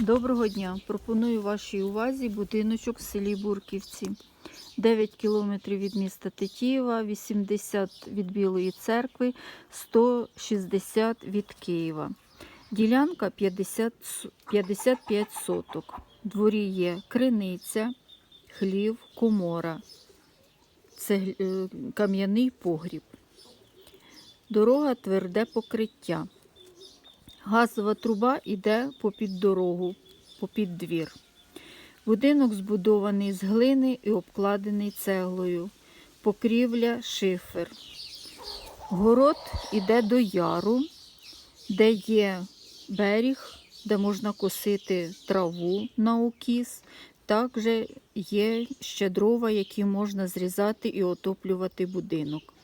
Доброго дня! Пропоную вашій увазі будиночок в селі Бурківці. 9 кілометрів від міста Тетіїва, 80 від Білої церкви, 160 від Києва. Ділянка 50, 55 соток. Дворі є криниця, хлів, комора. Це е, кам'яний погріб. Дорога тверде покриття. Газова труба йде попід дорогу, попід двір. Будинок збудований з глини і обкладений цеглою. Покрівля шифер. Город іде до яру, де є берег, де можна косити траву на укіс. Також є ще дрова, які можна зрізати і отоплювати будинок.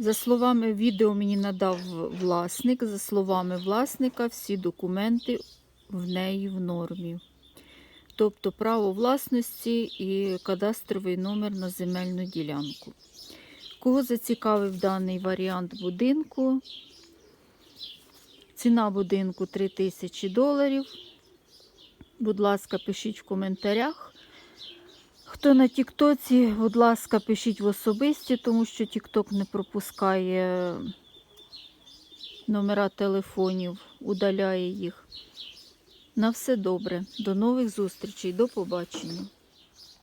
За словами відео мені надав власник. За словами власника, всі документи в неї в нормі. Тобто право власності і кадастровий номер на земельну ділянку. Кого зацікавив даний варіант будинку? Ціна будинку 3000 доларів. Будь ласка, пишіть в коментарях. Хто на Тіктоці, будь ласка, пишіть в особисті, тому що Тікток не пропускає номера телефонів, удаляє їх. На все добре. До нових зустрічей, до побачення.